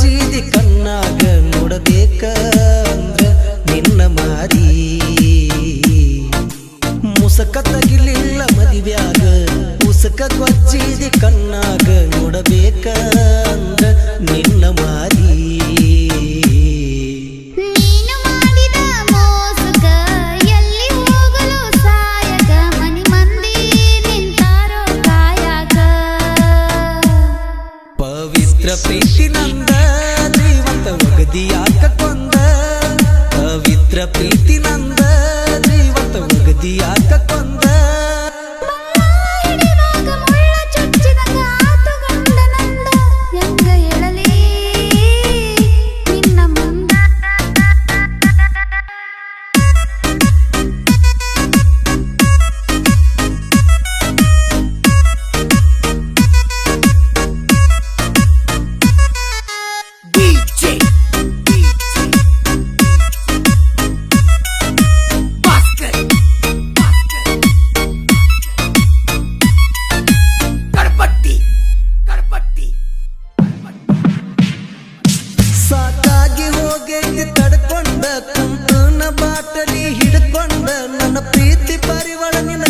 ಜೀದಿ ಕಣ್ಣಾಗ ನೋಡಬೇಕ? ಪ್ರೀತಿನ ಬಗೆಯಿಂದ ತಡ್ಕೊಂಡ ಕುಂತು ಬಾಟಲಿ ಹಿಡ್ಕೊಂಡ ನನ್ನ ಪ್ರೀತಿ ಪರಿವಳ ನಿನ್ನ